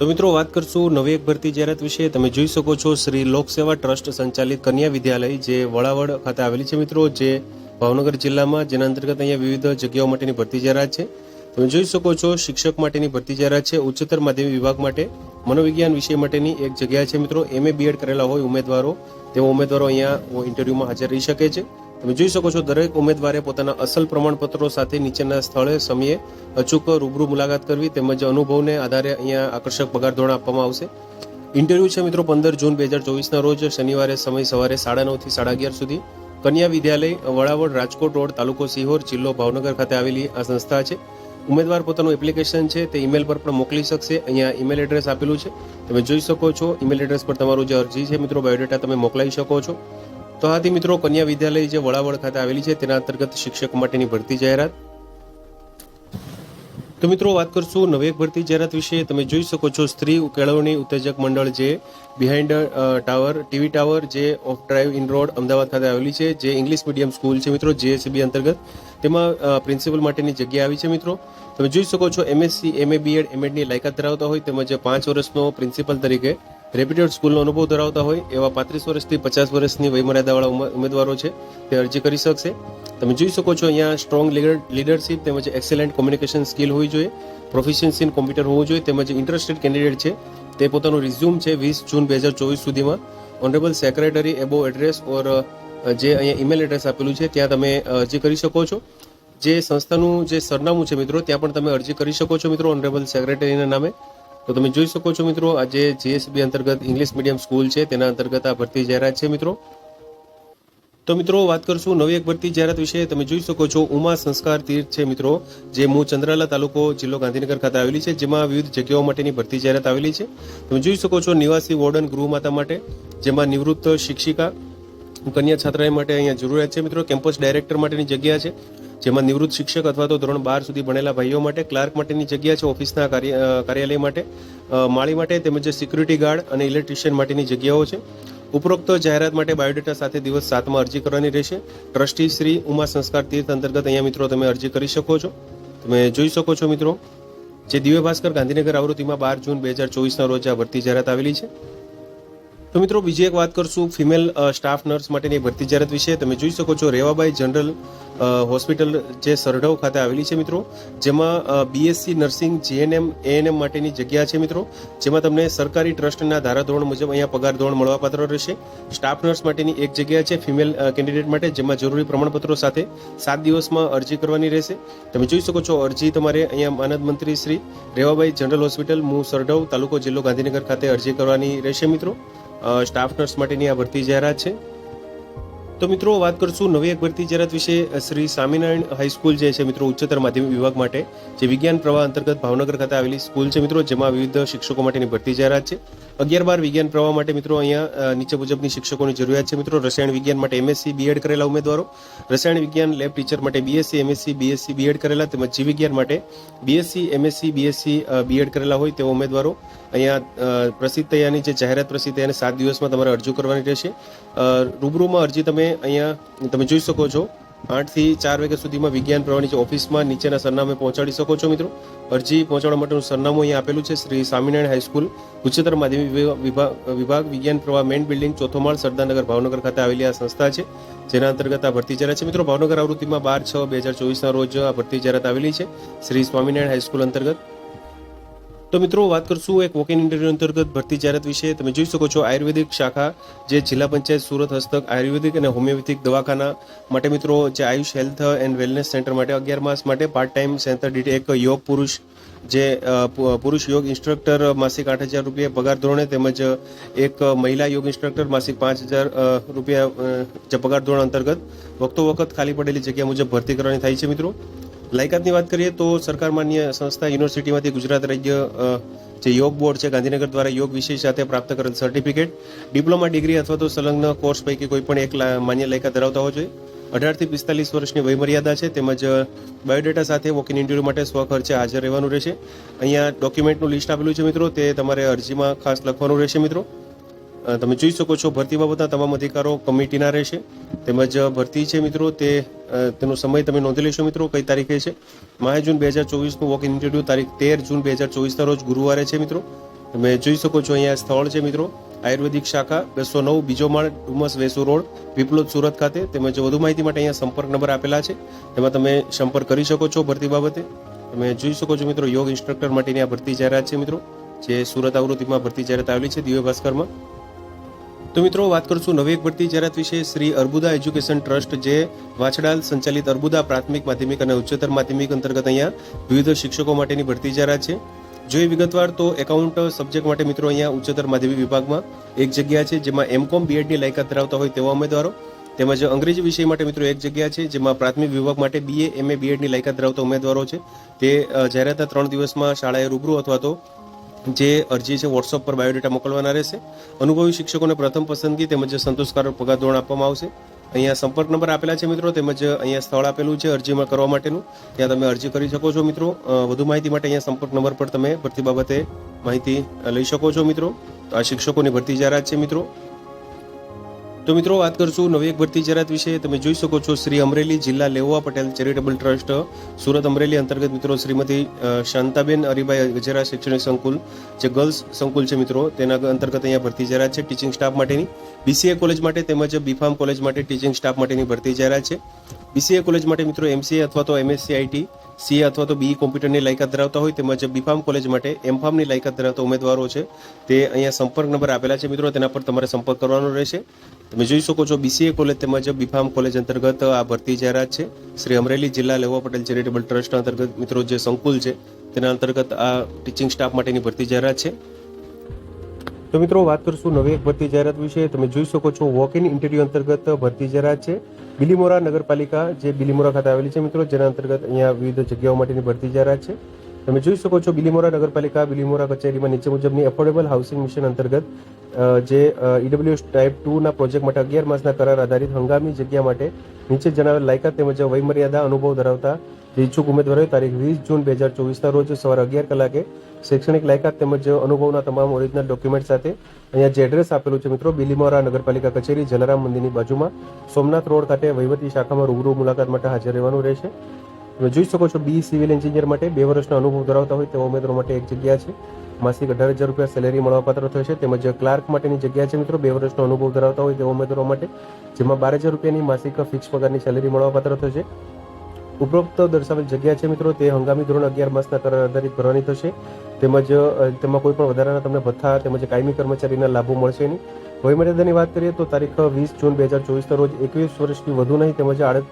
તો મિત્રો વાત કરશું નવી એક ભરતી જાહેરાત વિશે. તમે જોઈ શકો છો શ્રી લોકસેવા ટ્રસ્ટ સંચાલિત કન્યા વિદ્યાલય જે વડાવડ ખાતે આવેલી છે મિત્રો, જે ભાવનગર જિલ્લામાં જેના અંતર્ગત અહીંયા વિવિધ જગ્યાઓ માટેની ભરતી જાહેરાત છે. તમે જોઈ શકો છો શિક્ષક માટેની ભરતી જાહેરાત છે, ઉચ્ચતર માધ્યમિક વિભાગ માટે, મનોવિજ્ઞાન વિષય માટેની એક જગ્યા છે મિત્રો. એમએ બીએડ કરેલા હોય ઉમેદવારો તેવા ઉમેદવારો અહીંયા ઇન્ટરવ્યુમાં હાજર રહી શકે છે. તમે જોઈ શકો છો, દરેક ઉમેદવારે પોતાના અસલ પ્રમાણપત્રો સાથે નીચેના સ્થળે સમયે અચૂક રૂબરૂ મુલાકાત કરવી તેમજ અનુભવને આધારે અહીંયા આકર્ષક પગાર ધોરણ આપવામાં આવશે. ઇન્ટરવ્યુ છે મિત્રો પંદર જૂન બે હજાર ચોવીસના રોજ શનિવારે સમય સવારે સાડા નવથી સાડા અગિયાર સુધી. કન્યા વિદ્યાલય, વડાવડ, રાજકોટ રોડ, તાલુકો સિહોર જિલ્લો ભાવનગર ખાતે આવેલી આ સંસ્થા છે. ઉમેદવાર પોતાનું એપ્લિકેશન છે તે ઈમેલ પર પણ મોકલી શકશે. અહીંયા ઈમેલ એડ્રેસ આપેલું છે. તમે જોઈ શકો છો ઈમેલ એડ્રેસ પર તમારું જે અરજી છે મિત્રો બાયોડેટા તમે મોકલાવી શકો છો. તો આથી મિત્રો, કન્યા વિદ્યાલય જે વડાવડ ખાતે આવેલી છે, તેના અંતર્ગત શિક્ષક માટેની ભરતી જાહેરાત. તો મિત્રો, વાત કરશું નવી એક ભરતી જાહેરાત વિશે. તમે જોઈ શકો છો, સ્ત્રી કેળવણી ઉત્તેજક મંડળ જે બિહાઇન્ડ ટાવર ટીવી ટાવર જે off drive in road Ahmedabad ખાતે આવેલી છે, જે ઇંગ્લિશ મીડિયમ સ્કૂલ છે મિત્રો જેએસબી અંતર્ગત. તેમાં પ્રિન્સિપલ માટેની જગ્યા આવી છે મિત્રો. તમે જોઈ શકો છો એમએસસી એમએ બીએડ એમએડની લાયકાત ધરાવતા હોય, તેમજ પાંચ વર્ષનો પ્રિન્સિપલ તરીકે રેપ્યુટેડ સ્કૂલનો અનુભવ ધરાવતા હોય એવા પાંત્રીસ વર્ષથી પચાસ વર્ષની વયમર્યાદાવાળા ઉમે- ઉમેદવારો છે તે અરજી કરી શકશે. તમે જોઈ શકો છો અહીંયા સ્ટ્રોંગ લીડરશિપ તેમજ એક્સેલન્ટ કોમ્યુનિકેશન સ્કિલ હોવી જોઈએ પ્રોફિશિયન્સી ઇન કોમ્પ્યુટર હોવું જોઈએ, તેમજ ઇન્ટરેસ્ટેડ કેન્ડિડેટ છે તે પોતાનું રિઝ્યુમ છે વીસ જૂન બે હજાર ચોવીસ સુધીમાં. Honourable secretary above address or જે અહીંયા ઈમેલ એડ્રેસ આપેલું છે ત્યાં તમે અરજી કરી શકો છો. જે સંસ્થાનું જે સરનામું છે મિત્રો, ત્યાં પણ તમે અરજી કરી શકો છો મિત્રો ઓનરેબલ સેક્રેટરીના નામે. તો તમે જોઈ શકો છો મિત્રો, આજે જીએસબી અંતર્ગત ઇંગ્લિશ મીડિયમ સ્કૂલ છે, તેના અંતર્ગત આ ભરતી જાહેરાત છે મિત્રો. તો મિત્રો, વાત કરશું નવી એક ભરતી જાહેરાત વિશે. તમે જોઈ શકો છો ઉમા સંસ્કાર તીર્થ છે મિત્રો, જે મૂળ ચંદ્રાલા તાલુકો જિલ્લો ગાંધીનગર ખાતે આવેલી છે, જેમાં વિવિધ જગ્યાઓ માટેની ભરતી જાહેરાત આવેલી છે. તમે જોઈ શકો છો નિવાસી વોર્ડન ગૃહમાતા માટે, જેમાં નિવૃત્ત શિક્ષિકા, કન્યા છાત્રાલય માટે અહીંયા જરૂરિયાત છે મિત્રો, કેમ્પસ ડાયરેક્ટર માટેની જગ્યા છે. જેમાં નિવૃત્ત શિક્ષક અથવા તો ધોરણ બાર સુધી ભણેલા ભાઈઓ માટે, ક્લાર્ક માટેની જગ્યા છે ઓફિસના કાર્ય કાર્યાલય માટે માળી માટે તેમજ સિક્યુરિટી ગાર્ડ અને ઇલેક્ટ્રિશિયન માટેની જગ્યાઓ છે. ઉપરોક્ત જાહેરાત માટે બાયોડેટા સાથે દિવસ સાતમાં અરજી કરવાની રહેશે. ટ્રસ્ટી શ્રી ઉમા સંસ્કાર તીર્થ અંતર્ગત અહીંયા મિત્રો તમે અરજી કરી શકો છો. તમે જોઈ શકો છો મિત્રો, જે દિવ્ય ભાસ્કર ગાંધીનગર આવૃત્તિમાં બાર જૂન બે હજાર ચોવીસના રોજ આ ભરતી જાહેરાત આવેલી છે. તો મિત્રો, બીજી એક વાત કરશું. ફિમેલ સ્ટાફ નર્સ માટેની ભરતી જાહેરાત વિશે. તમે જોઈ શકો છો, રેવાબાઈ જનરલ હોસ્પિટલ જે સરઢવ ખાતે આવેલી છે મિત્રો. જેમાં બીએસસી નર્સિંગ જીએનએમ એએનએમ માટેની જગ્યા છે મિત્રો. જેમાં તમને સરકારી ટ્રસ્ટના ધારાધોરણ મુજબ અહીંયા પગાર ધોરણ મળવાપાત્ર રહેશે. સ્ટાફ નર્સ માટેની એક જગ્યા છે ફિમેલ કેન્ડિડેટ માટે, જેમાં જરૂરી પ્રમાણપત્રો સાથે સાત દિવસમાં અરજી કરવાની રહેશે. તમે જોઈ શકો છો, અરજી તમારે અહીંયા માનદ મંત્રી શ્રી રેવાબાઈ જનરલ હોસ્પિટલ, મુ સરઢવ તાલુકો જિલ્લો ગાંધીનગર ખાતે અરજી કરવાની રહેશે મિત્રો. સ્ટાફ નર્સ માટેની આ ભરતી જાહેરાત છે. તો મિત્રો, વાત કરશું નવી એક ભરતી જાહેરાત વિશે. શ્રી સ્વામિનારાયણ હાઈસ્કૂલ જે છે મિત્રો, ઉચ્ચતર માધ્યમિક વિભાગ માટે, જે વિજ્ઞાન પ્રવાહ અંતર્ગત ભાવનગર ખાતે આવેલી સ્કૂલ છે મિત્રો, જેમાં વિવિધ શિક્ષકો માટેની ભરતી જાહેરાત છે. અગિયાર બાર વિજ્ઞાન પ્રવાહ માટે મિત્રો અહીંયા નીચે મુજબની શિક્ષકોની જરૂરિયાત છે. મિત્રો, રસાયણ વિજ્ઞાન માટે એમએસસી બીએડ કરેલા ઉમેદવારો, રસાયણ વિજ્ઞાન લેબ ટીચર માટે બીએસસી એમએસસી બીએસસી બીએડ કરેલા તેમજ જીવ વિજ્ઞાન માટે બીએસસી એમએસસી બીએસસી બીએડ કરેલા હોય તેવા ઉમેદવારો અહીંયા પ્રસિદ્ધ થયાની જે જાહેરાત પ્રસિદ્ધ થયાની સાત દિવસમાં તમારે અરજી કરવાની રહેશે. રૂબરૂમાં અરજી તમે અહીંયા, તમે જોઈ શકો છો. આઠથી ચાર વાગ્યા સુધીમાં વિજ્ઞાન પ્રવાહની ઓફિસમાં નીચેના સરનામે પહોંચાડી શકો છો મિત્રો. અરજી પહોંચાડવા માટેનું સરનામું અહીંયા આપેલું છે શ્રી સ્વામિનારાયણ હાઈસ્કૂલ ઉચ્ચતર માધ્યમિક વિભાગ- વિજ્ઞાન પ્રવાહ મેઇન બિલ્ડિંગ ચોથો માળ સરદારનગર ભાવનગર ખાતે આવેલી આ સંસ્થા છે, જેના અંતર્ગત આ ભરતી જાહેરાત છે. મિત્રો, ભાવનગર આવૃત્તિમાં બાર છ, બે હજાર ચોવીસના રોજ આ ભરતી જાહેરાત આવેલી છે. શ્રી સ્વામિનારાયણ હાઈસ્કૂલ અંતર્ગત તો મિત્રો, વાત કરશું એક વોક ઇન ઇન્ટરવ્યુ અંતર્ગત ભરતી જાહેરાત વિશે. તમે જોઈ શકો છો આયુર્વેદિક શાખા, જે જિલ્લા પંચાયત, સુરત હસ્તક, આયુર્વેદિક અને હોમિયોપેથિક દવાખાના માટે મિત્રો, જે Ayush health and wellness centre માટે અગિયાર માસ માટે પાર્ટ ટાઈમ સેન્ટર દીઠ એક યોગ પુરુષ, જે પુરુષ યોગ ઇન્સ્ટ્રક્ટર માસિક આઠ હજાર રૂપિયા પગાર ધોરણે તેમજ એક મહિલા યોગ ઇન્સ્ટ્રક્ટર માસિક પાંચ હજાર રૂપિયા જે પગાર ધોરણ અંતર્ગત વખતો વખત ખાલી પડેલી જગ્યા મુજબ ભરતી કરવાની થાય છે મિત્રો. લાયકાતની વાત કરીએ તો સરકાર માન્ય સંસ્થા યુનિવર્સિટીમાંથી ગુજરાત રાજ્ય જે યોગ બોર્ડ છે, ગાંધીનગર દ્વારા યોગ વિષય સાથે પ્રાપ્ત કરેલ સર્ટિફિકેટ ડિપ્લોમા ડિગ્રી અથવા તો સંલગ્ન કોર્સ પૈકી કોઈ પણ એક માન્ય લાયકાત ધરાવતા હોવો જોઈએ અઢારથી પિસ્તાલીસ વર્ષની વયમર્યાદા છે, તેમજ બાયોડેટા સાથે વોક ઇન ઇન્ટરવ્યૂ માટે સ્વખર્ચે હાજર રહેવાનું રહેશે. અહીંયા ડોક્યુમેન્ટનું લિસ્ટ આપેલું છે મિત્રો, તે તમારે અરજીમાં ખાસ લખવાનું રહેશે મિત્રો. તમે જોઈ શકો છો, ભરતી બાબતના તમામ અધિકારો કમિટીના રહેશે. તેમજ ભરતી છે મિત્રો, તે તેનો સમય તમે નોંધી લેશો મિત્રો કઈ તારીખે છે? માય જૂન બે હજાર ચોવીસનું વોક ઇન ઇન્ટરવ્યૂ તારીખ તેર જૂન બે હજાર ચોવીસના રોજ ગુરુવારે છે મિત્રો. તમે જોઈ શકો છો અહીંયા સ્થળ છે મિત્રો. આયુર્વેદિક શાખા બસો નવ બીજો માળ ડુમસ વેસુ રોડ પીપલોદ સુરત ખાતે. તેમજ વધુ માહિતી માટે અહીંયા સંપર્ક નંબર આપેલા છે. તેમાં તમે સંપર્ક કરી શકો છો ભરતી બાબતે. તમે જોઈ શકો છો મિત્રો, યોગ ઇન્સ્ટ્રક્ટર માટેની આ ભરતી જાહેરાત છે મિત્રો. જે સુરત આવૃત્તિમાં ભરતી જાહેરાત આવેલી છે દિવ્ય ભાસ્કરમાં તો મિત્રો, વાત કરશું નવી એક ભરતી જાહેરાત વિશે. શ્રી અર્બુદા એજ્યુકેશન ટ્રસ્ટ જે વાછડાલ સંચાલિત અર્બુદા પ્રાથમિક માધ્યમિક અને ઉચ્ચતર માધ્યમિક અંતર્ગત અહીંયા વિવિધ શિક્ષકો માટેની ભરતી જાહેરાત છે. જોઈએ વિગતવાર, તો એકાઉન્ટ સબ્જેક્ટ માટે મિત્રો અહીંયા ઉચ્ચતર માધ્યમિક વિભાગમાં એક જગ્યા છે, જેમાં એમકોમ બીએડની લાયકાત ધરાવતા હોય તેવા ઉમેદવારો. તેમજ અંગ્રેજી વિષય માટે મિત્રો એક જગ્યા છે, જેમાં પ્રાથમિક વિભાગ માટે બીએ એમએ બીએડની લાયકાત ધરાવતા ઉમેદવારો છે. તે જાહેરાતના ત્રણ દિવસમાં શાળાએ રૂબરૂ અથવા તો જે અરજી છે વોટ્સઅપ પર બાયોડેટા મોકલવાના રહેશે. અનુભવી શિક્ષકોને પ્રથમ પસંદગી તેમજ સંતોષકારક પગાર ધોરણ આપવામાં આવશે. અહીંયા સંપર્ક નંબર આપેલા છે મિત્રો, તેમજ અહીંયા સ્થળ આપેલું છે અરજીમાં કરવા માટેનું. ત્યાં તમે અરજી કરી શકો છો મિત્રો. વધુ માહિતી માટે અહીંયા સંપર્ક નંબર પર તમે ભરતી બાબતે માહિતી લઈ શકો છો મિત્રો. આ શિક્ષકોની ભરતી જાહેરાત છે મિત્રો. તો મિત્રો વાત કરશું નવી એક ભરતી જાહેરાત વિશે. તમે જોઈ શકો છો શ્રી અમરેલી જિલ્લા લેવા પટેલ ચેરિટેબલ ટ્રસ્ટ, સુરત અમરેલી અંતર્ગત મિત્રો શ્રીમતી શાંતાબેન હરિભાઈ ગજેરા શૈક્ષણિક સંકુલ, જે ગર્લ્સ સંકુલ છે મિત્રો, તેના અંતર્ગત અહીંયા ભરતી જાહેરાત છે ટીચિંગ સ્ટાફ માટેની. બીસીએ કોલેજ માટે તેમજ બીફાર્મ કોલેજ માટે ટીચિંગ સ્ટાફ માટેની ભરતી જાહેરાત છે. બીસીએ કોલેજ માટે મિત્રો એમસીએ અથવા તો એમએસસી આઈટી સીએ અથવા તો બી કોમ્પ્યુટરની લાયકાત ધરાવતા હોય તેમજ બીફાર્મ કોલેજ માટે એમફાર્મની લાયકાત ધરાવતા ઉમેદવારો છે. તે અહીંયા સંપર્ક નંબર આપેલા છે મિત્રો, તેના પર તમારે સંપર્ક કરવાનો રહેશે. તમે જોઈ શકો છો બીસીએ કોલેજ તેમજ બીફાર્મ કોલેજ અંતર્ગત આ ભરતી જાહેરાત છે. શ્રી અમરેલી જિલ્લા લેવા પટેલ ચેરિટેબલ ટ્રસ્ટ અંતર્ગત મિત્રો જે સંકુલ છે, તેના અંતર્ગત આ ટીચિંગ સ્ટાફ માટેની ભરતી જાહેરાત છે. તો મિત્રો, વાત કરશું નવી એક ભરતી જાહેરાત વિશે. તમે જોઈ શકો છો વોક ઇન ઇન્ટરવ્યુ અંતર્ગત ભરતી જાહેરાત છે. બિલીમોરા નગરપાલિકા જે બિલીમોરા ખાતે આવેલી છે મિત્રો, જેના અંતર્ગત અહીંયા વિવિધ જગ્યાઓ માટેની ભરતી જાહેરાત છે. તમે જોઈ શકો છો, બિલીમોરા નગરપાલિકા, બિલીમોરા કચેરીમાં નીચે મુજબની એફોર્ડેબલ હાઉસિંગ મિશન અંતર્ગત જે ઈડબ્લ્યુ ટાઈપ ટુ ના પ્રોજેક્ટ માટે અગિયાર માસના કરાર આધારિત હંગામી જગ્યા માટે નીચે જણાવેલ લાયકાત તેમજ વયમર્યાદા અનુભવ ધરાવતા જે ઈચ્છુક ઉમેદવારોએ તારીખ વીસ જૂન બે હજાર ચોવીસના રોજ સવારે અગિયાર કલાકે શૈક્ષણિક લાયકાત તેમજ અનુભવના તમામ ઓરિજિનલ ડોક્યુમેન્ટ સાથે અહીંયા જે એડ્રેસ આપેલું છે મિત્રો, બિલીમોરા નગરપાલિકા કચેરી, જલારામ મંદિરની બાજુમાં, સોમનાથ રોડ ખાતે વહીવટી શાખામાં રૂબરૂ મુલાકાત માટે હાજર રહેવાનું રહેશે. તમે જોઈ શકો છો, બી સિવિલ એન્જિનિયર માટે બે વર્ષનો અનુભવ ધરાવતા હોય તેવા ઉમેદવારો માટે એક જગ્યા છે. માસિક અઢાર હજાર રૂપિયા સેલેરી મળવાપાત્ર થશે તેમજ ક્લાર્ક માટેની જગ્યા છે મિત્રો, બે વર્ષનો અનુભવ ધરાવતા હોય તેવા ઉમેદવારો માટે, જેમાં બાર હજાર રૂપિયાની માસિક ફિક્સ પગારની સેલેરી મળવાપાત્ર થશે. ઉપરોક્ત દર્શાવેલ જગ્યા છે મિત્રો, તે હંગામી ધોરણ અગિયાર માસના કરાર આધારિત ભરવાની થશે. તેમજ તેમાં કોઈ પણ વધારાના તમને ભથ્થા તેમજ કાયમી કર્મચારીના લાભો મળશે નહીં. વયમર્યાદાની વાત કરીએ તો તારીખ વીસ જૂન બે હજાર ચોવીસના રોજ એકવીસ વર્ષથી વધુ નહીં, તેમજ આડત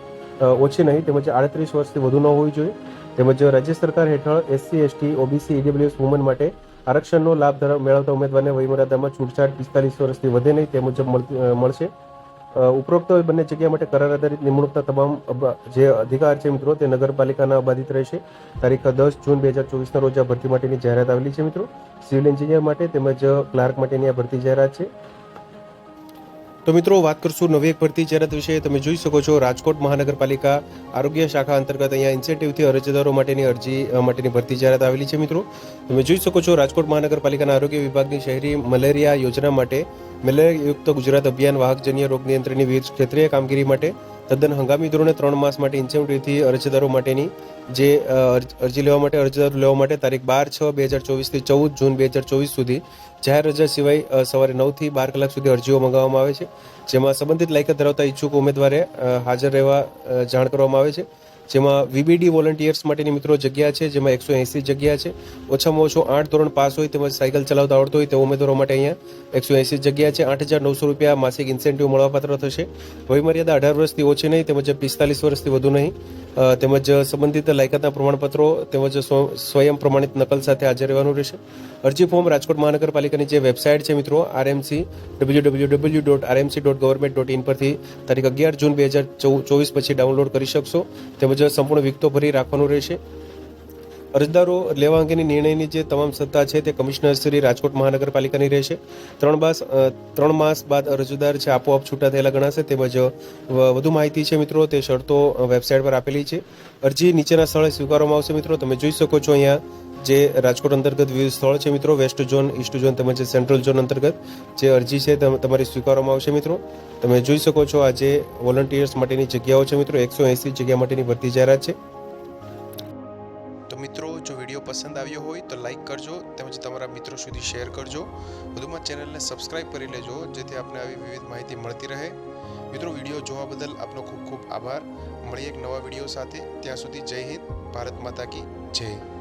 ઓછી નહીં, તેમજ આડત્રીસ વર્ષથી વધુ ન હોવી જોઈએ. તેમજ રાજ્ય સરકાર હેઠળ SC, ST, OBC, EWS woman માટે આરક્ષણનો લાભ મેળવતા ઉમેદવારને વયમર્યાદામાં છૂટછાટ પિસ્તાલીસ વર્ષથી વધે નહીં તે મુજબ મળશે. ઉપરોક્ત બંને જગ્યા માટે કરાર આધારિત નિમણૂકના તમામ જે અધિકાર છે મિત્રો, તે નગરપાલિકાના અબાધિત રહેશે. તારીખ દસ જૂન બે હજાર ચોવીસના રોજ આ ભરતી માટેની જાહેરાત આવેલી છે મિત્રો. સિવિલ એન્જિનિયર માટે તેમજ ક્લાર્ક માટેની આ ભરતી જાહેરાત છે. તો મિત્રો, વાત કરશું નવી એક ભરતી જાહેરાત વિશે. તમે જોઈ શકો છો, રાજકોટ મહાનગરપાલિકા આરોગ્ય શાખા અંતર્ગત અહીંયા ઇન્સેન્ટિવથી અરજદારો માટેની અરજી માટેની ભરતી જાહેરાત આવેલી છે મિત્રો. તમે જોઈ શકો છો, રાજકોટ મહાનગરપાલિકાના આરોગ્ય વિભાગની શહેરી મલેરિયા યોજના માટે મેલેરિયાયુક્ત ગુજરાત અભિયાન વાહકજન્ય રોગ નિયંત્રણની વિવિધ ક્ષેત્રીય કામગીરી માટે તદ્દન હંગામી ધોરણે ત્રણ માસ માટે ઇન્સેન્ટિવથી અરજદારો માટેની જે અરજી લેવા માટે, અરજદારો લેવા માટે તારીખ બાર છ બે હજાર ચોવીસથી ચૌદ જૂન બે હજાર ચોવીસ સુધી જાહેર રજા સિવાય સવારે નવથી બાર કલાક સુધી અરજીઓ મંગાવવામાં આવે છે. જેમાં સંબંધિત લાયકાત ધરાવતા ઈચ્છુક ઉમેદવારે હાજર રહેવા જાણ કરવામાં આવે છે. જેમાં વીબીડી વોલન્ટિયર્સ માટેની મિત્રો જગ્યા છે, જેમાં એકસો એંસી જગ્યા છે. ઓછામાં ઓછો આઠ ધોરણ પાસ હોય તેમજ સાયકલ ચલાવતા આવડતો હોય તેવા ઉમેદવારો માટે અહીંયા એકસો એંસી જગ્યા છે. આઠ હજાર નવસો રૂપિયા માસિક ઇન્સેન્ટિવ મળવાપાત્ર થશે. વયમર્યાદા અઢાર વર્ષથી ઓછી નહીં, તેમજ પિસ્તાલીસ વર્ષથી વધુ નહીં. તેમજ સંબંધિત લાયકાતના પ્રમાણપત્રો તેમજ સ્વયં પ્રમાણિત નકલ સાથે હાજર રહેવાનું રહેશે. અરજી ફોર્મ રાજકોટ મહાનગરપાલિકાની જે વેબસાઇટ છે મિત્રો RMC W W W dot RMC dot government dot in પરથી તારીખ અગિયાર જૂન બે હજાર ચોવીસ પછી ડાઉનલોડ કરી શકશો. તેમજ તેમજ સંપૂર્ણ વિગતો ભરી રાખવાનું રહેશે. અરજદારો લેવા અંગેની નિર્ણયની જે તમામ સત્તા છે તે કમિશનર શ્રી રાજકોટ મહાનગરપાલિકાની રહેશે. ત્રણ માસ ત્રણ માસ બાદ અરજદાર છે, આપોઆપ છૂટા થયેલા ગણાશે, તેમજ વધુ માહિતી છે મિત્રો, તે શરતો વેબસાઇટ પર આપેલી છે. અરજી નીચેના સ્થળે સ્વીકારવામાં આવશે મિત્રો, તમે જોઈ શકો છો અહીંયા જે રાજકોટ અંતર્ગત વિવિધ સ્થળ છે મિત્રો વેસ્ટ ઝોન ઈસ્ટ ઝોન તેમજ સેન્ટ્રલ ઝોન અંતર્ગત જે અરજી છે તમ- તમારી સ્વીકારવામાં આવશે મિત્રો. તમે જોઈ શકો છો આ જે વોલન્ટિયર્સ માટેની જગ્યાઓ છે મિત્રો, એકસો એંસી જગ્યા માટેની ભરતી જાહેરાત છે. તો મિત્રો, જો વીડિયો પસંદ આવ્યો હોય તો લાઇક કરજો, તેમજ તમારા મિત્રો સુધી શેર કરજો. વધુમાં ચેનલને સબસ્ક્રાઇબ કરી લેજો, જેથી આપને આવી વિવિધ માહિતી મળતી રહે. મિત્રો, વીડિયો જોવા બદલ આપનો ખૂબ ખૂબ આભાર. મળીએ એક નવા વીડિયો સાથે. ત્યાં સુધી જય હિન્દ, ભારત માતા કી જય.